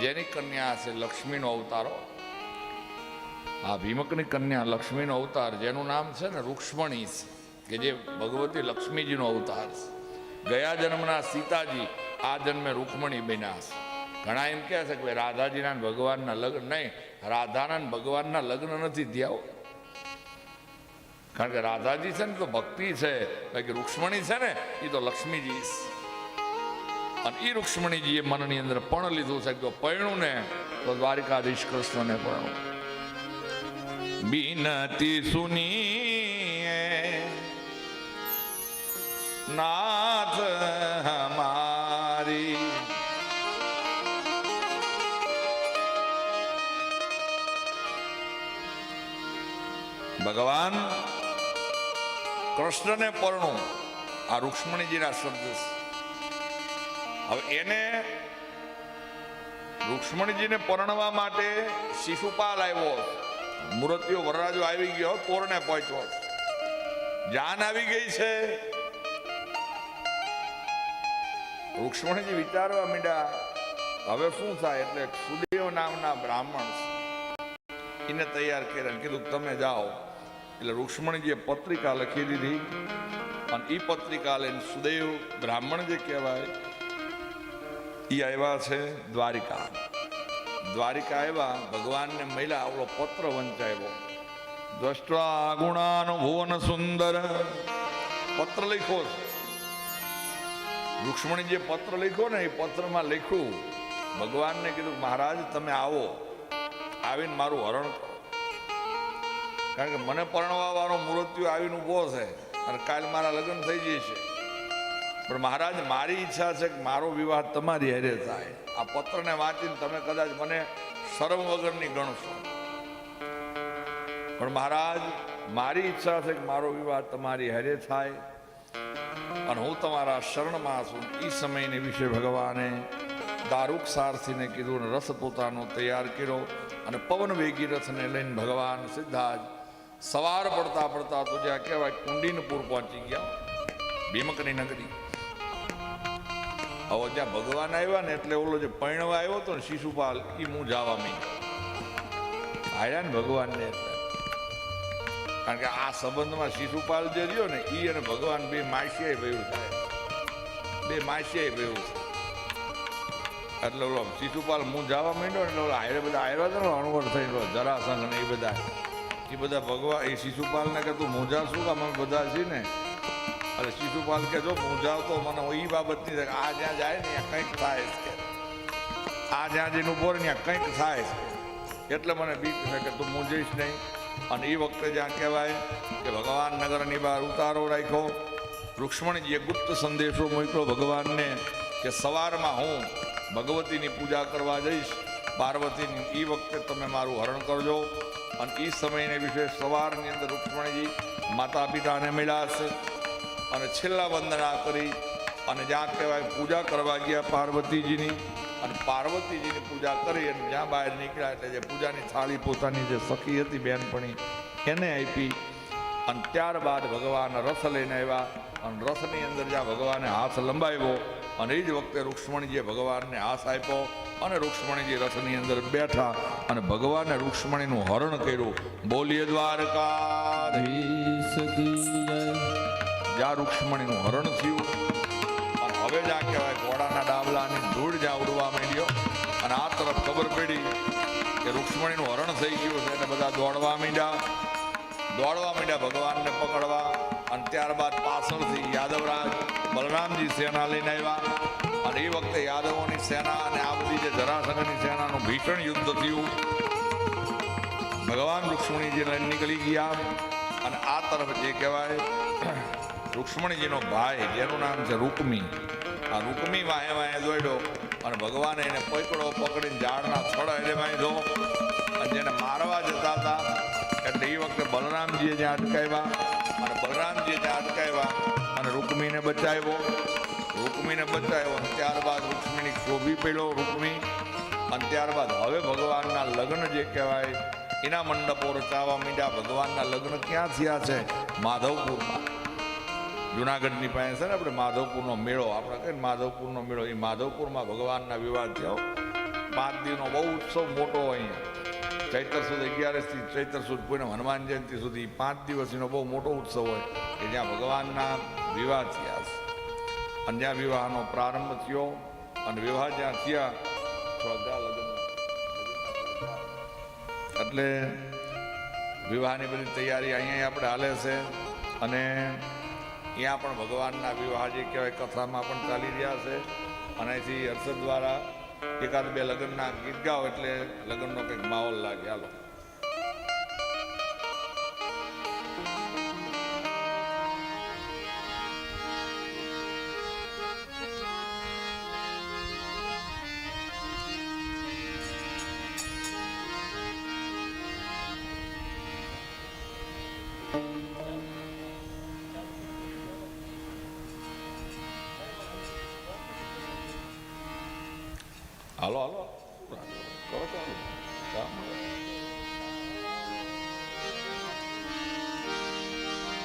જેની કન્યા છે લક્ષ્મીનો અવતારો આ ભીમકની કન્યા લક્ષ્મીનો અવતાર જેનું નામ છે ને રૂક્ષ્મણી કે જે ભગવતી લક્ષ્મીજીનો અવતાર છે. ગયા જન્મના સીતાજી આ જન્મે રૂક્ષ્મણી બન્યા છે. ઘણા એમ કહે છે કે ભાઈ રાધાજીના ભગવાનના લગ્ન નહીં, રાધાના ભગવાનના લગ્ન નથી થયા કારણ કે રાધાજી છે ને તો ભક્તિ છે, બાકી રૂક્ષ્મણી છે ને એ તો લક્ષ્મીજી છે. અને એ રૂક્ષ્મણીજીએ મનની અંદર પણ લીધું કે જો પૈણું ને તો દ્વારિકાધીશ કૃષ્ણને પૈણું. બિનતી સુની નાથ હમારી. ભગવાન કૃષ્ણને પરણું આ રૂક્ષ્મણીજીના શબ્દ છે. હવે એને રુક્ષ્મણીજીને પરણવા માટે શિશુપાલ આવ્યો. મૂર્તિઓ વરરાજો આવી ગયો કોરને પહોંચ્યો. જાન આવી ગઈ છે. રુક્ષ્મણીજી વિચારવા માંડ્યા, હવે શું થાય? એટલે સુદેવ નામના બ્રાહ્મણ એને તૈયાર કર્યા કીધું, તમે જાઓ. એટલે રુક્ષ્મણીજીએ પત્રિકા લખી દીધી. અને એ પત્રિકા લઈને સુદેવ બ્રાહ્મણ જે કહેવાય એ આવ્યા છે દ્વારિકા. દ્વારિકા આવ્યા, ભગવાનને મળ્યા આવડો પત્ર વંચાવ્યો. દ્રષ્ટા ગુણાનો ભુવન સુંદર. પત્ર લખ્યો છે. રુક્ષ્મણી જે પત્ર લખ્યો ને એ પત્રમાં લખ્યું, ભગવાનને કીધું, મહારાજ, તમે આવો. આવીને મારું હરણ કરો. કારણ કે મને પરણવા વાળો મૃત્યુ આવીને ઊભો છે. અને કાલ મારા લગ્ન થઈ જશે. પણ મહારાજ, મારી ઈચ્છા છે કે મારો વિવાહ તમારી હેરે થાય. આ પત્રને વાંચીને તમે કદાચ મને શરમ વગરની ગણશો. પણ મહારાજ, મારી ઈચ્છા છે કે મારો વિવાહ તમારી હેરે થાય અને હું તમારા શરણમાં છું. એ સમયને વિશે ભગવાને દારૂક સારથીને કીધું અને રથ પોતાનો તૈયાર કર્યો અને પવન વેગી રથને લઈને ભગવાન જ સવાર પડતા પડતા તો જ્યાં કહેવાય કુંડીનપુર પહોંચી ગયા. ભીમકની નગરી. હવે ત્યાં ભગવાન આવ્યા ને એટલે ઓલો જે પૈણવા આવ્યો હતો ને શિશુપાલ એ હું જવા માંડ્યો. આવ્યા ને ભગવાનને એટલે. કારણ કે આ સંબંધમાં શિશુપાલ જે રહ્યો ને એ અને ભગવાન બે માસિયાએ ભયું થાય. બે માસિયાએ ભયું થાય. એટલે ઓલો શિશુપાલ હું જવા માંડ્યો એટલે ઓલો હારે બધા આવ્યા હતા ને અણવર થઈને જરાસંઘ ને એ બધા. એ બધા ભગવાન એ શિશુપાલને કે તું મોજા શું કામ બધા છીએ ને? એટલે શિશુપાલ કે જો તો મને એ બાબતની નહીં કે આ જ્યાં જાય ને, ત્યાં કંઈક થાય છે આ જ્યાં જઈને ઊભો ત્યાં કંઈક થાય છે એટલે મને બીક છે કે તું મૂંઝીશ નહીં. અને એ વખતે જ્યાં કહેવાય કે ભગવાન નગરની બહાર ઉતારો રાખ્યો. રૂક્ષ્મણીજીએ ગુપ્ત સંદેશો મોકલો ભગવાનને કે સવારમાં હું ભગવતીની પૂજા કરવા જઈશ. પાર્વતીની એ વખતે તમે મારું હરણ કરજો. અને એ સમયને વિશે સવારની અંદર રૂક્ષ્મણીજી માતા પિતાને મળ્યા છે અને છેલ્લા વંદના કરી અને જ્યાં કહેવાય પૂજા કરવા ગયા પાર્વતીજીની અને પાર્વતીજીની પૂજા કરી અને જ્યાં બહાર નીકળ્યા એટલે જે પૂજાની થાળી પોતાની જે સખી હતી બેનપણી, એને આપી અને ત્યારબાદ ભગવાન રસ લઈને આવ્યા અને રસની અંદર જ્યાં ભગવાને હાથ લંબાવ્યો અને એ જ વખતે રૂક્ષ્મણીજીએ ભગવાનને હાથ આપ્યો અને રૂક્ષ્મણીજી રથની અંદર બેઠા અને ભગવાને રૂક્ષ્મણીનું હરણ કર્યું. બોલીએ દ્વારકા જ્યાં રૂક્ષ્મણીનું હરણ થયું. અને હવે જ્યાં કહેવાય ઘોડાના ડાબલાની ધૂળ જ્યાં ઉડવા માંડ્યો. અને આ તરફ ખબર પડી કે રૂક્ષ્મણીનું હરણ થઈ ગયું છે એટલે બધા દોડવા માંડ્યા. દોડવા માંડ્યા ભગવાનને પકડવા. અને ત્યારબાદ પાછળથી યાદવરાજ બલરામજી સેના લઈને આવ્યા. અને એ વખતે યાદવોની સેના અને આ બધી જે જરાસંઘની સેનાનું ભીષણ યુદ્ધ થયું. ભગવાન રૂક્ષ્મણીજી લઈને નીકળી ગયા. અને આ તરફ જે કહેવાય રૂક્ષ્મણીજીનો ભાઈ, જેનું નામ છે રૂકમી. આ રૂકમી વાહે વાહે દોડ્યો અને ભગવાને એને પકડો, પકડીને ઝાડના થડ એને બાંધ્યો અને જેને મારવા જતા હતા એટલે એ વખતે બલરામજીએ ત્યાં અટકાવ્યા. અને બલરામજીએ ત્યાં અટકાવ્યા અને રૂકમીને બચાવ્યો. રૂકમીને બચાવ્યો અને ત્યારબાદ રૂક્ષ્મીની શોભી પડ્યો રૂકમી. અને ત્યારબાદ હવે ભગવાનના લગ્ન જે કહેવાય એના મંડપો રચાવા મીંડ્યા. ભગવાનના લગ્ન ક્યાં થયા છે? માધવપુરમાં. જુનાગઢની પાસે છે ને આપણે માધવપુરનો મેળો, આપણે કહીએ માધવપુરનો મેળો એ માધવપુરમાં ભગવાનના વિવાહ થયો પાંચ દિવસનો બહુ ઉત્સવ મોટો અહીંયા. ચૈત્ર સુદ અગિયારસથી ચૈત્ર સુદ પૂનમ હનુમાન જયંતિ સુધી પાંચ દિવસનો બહુ મોટો ઉત્સવ હોય કે જ્યાં ભગવાનના વિવાહ થયા છે. અને જ્યાં વિવાહનો પ્રારંભ થયો અને વિવાહ જ્યાં થયા લગ્ન. એટલે વિવાહની બધી તૈયારી અહીંયા આપણે હાલે છે. અને ત્યાં પણ ભગવાનના વિવાહ જે કહેવાય, કથામાં પણ ચાલી રહ્યા છે. અને હર્ષદ દ્વારા એકાદ બે લગ્નના ગીત ગાઓ એટલે લગ્નનો કંઈક માહોલ લાગે. હાલો. હાલો alô. Colocando.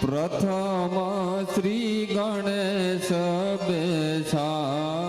પ્રથમ શ્રી ગણેશ બેસાડો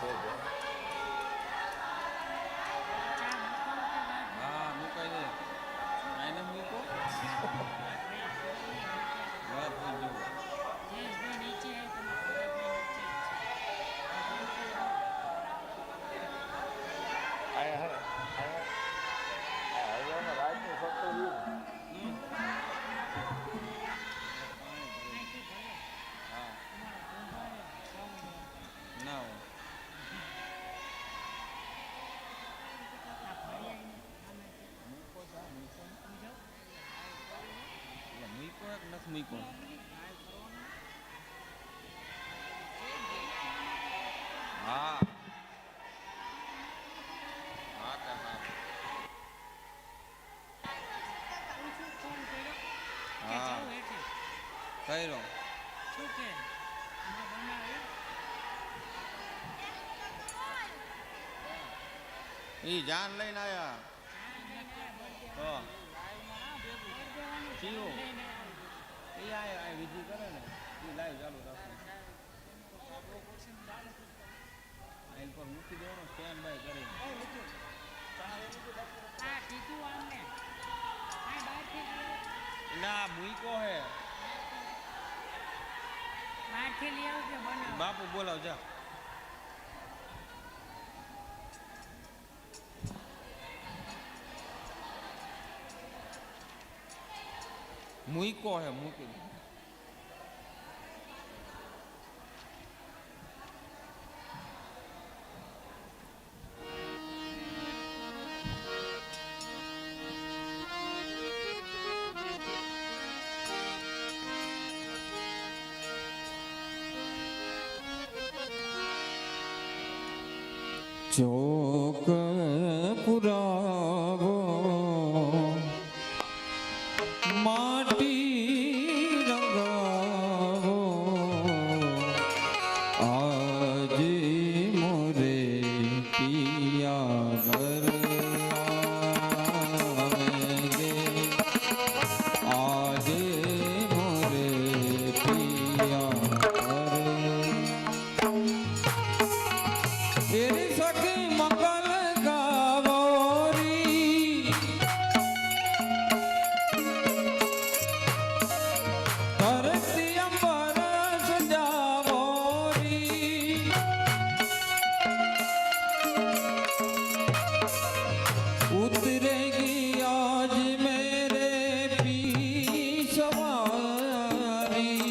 Thank you. નાગરિકો હા કર્યો એ જાન લઈને આવ્યા તો. જીવો અહીંયા વિધિ કરે ને એ લાઈવ ચાલુ રાખવાનું એલ પર મૂકી દેવાનો સ્ટેન્ડ બાય કરીને ના મૂકો હે બાપુ બોલાવજા. મૂકો હે મૂકી જો Hari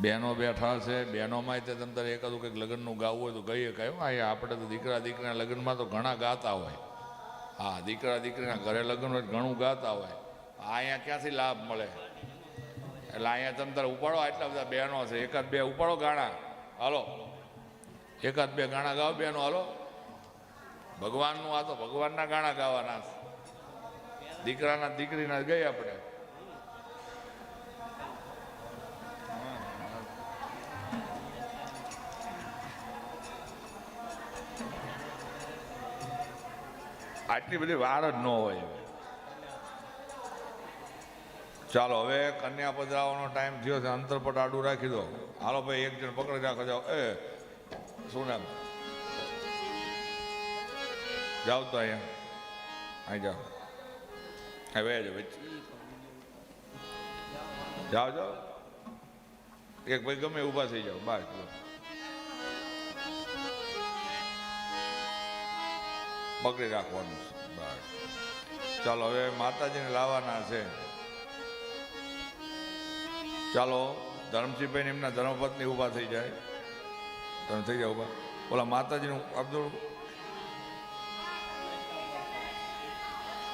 બહેનો બેઠા છે બહેનોમાં તે તમે તારે એકાદું કંઈક લગ્નનું ગાવું હોય તો ગઈએ કહ્યું હા આપણે તો દીકરા દીકરીના લગ્નમાં તો ઘણા ગાતા હોય. હા, દીકરા દીકરીના ઘરે લગ્ન હોય ઘણું ગાતા હોય. અહીંયા ક્યાંથી લાભ મળે? એટલે અહીંયા તમે તારે ઉપાડો, આટલા બધા બહેનો છે. એકાદ બે ઉપાડો ગાણા. હાલો. એકાદ બે ગાણા ગાઓ બહેનો હાલો. ભગવાનનું આ તો ભગવાનના ગાણા ગાવાના દીકરાના દીકરીના ગઈ આપણે. આટલી બધી વાર જ ન હોય ચાલો, હવે કન્યા પધરાવાનો ટાઈમ થયો છે. અંતરપટ આડું રાખી દો. હાલો ભાઈ, એક જણ પકડી રાખો. જાઓ. એ, શું નામ? જાઓ તો અહીંયા. અહીં જાઓ. હવે જ જાઓ. જાઓ એક ભાઈ ગમે ઊભા થઈ જાઓ. બસ પકડી રાખવાનું છે. બસ. ચાલો, હવે માતાજીને લાવવાના છે. ચાલો ધર્મસિંહભાઈ એમના ધર્મપત્ની ઊભા થઈ જાય. તમે થઈ જાઓ ઊભા. ઓલા માતાજીનું અબ્દુલ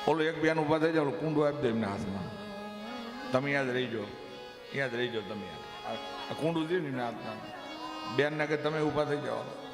ઓલું એક બેન ઊભા થઈ જાય, ઓલું કુંડું આપી દો એમના હાથમાં. તમે યાદ રહીજો. યાદ રહીજો તમે. આ કુંડું દે ને એમના હાથમાં. બેનને કે તમે ઊભા થઈ જાઓ.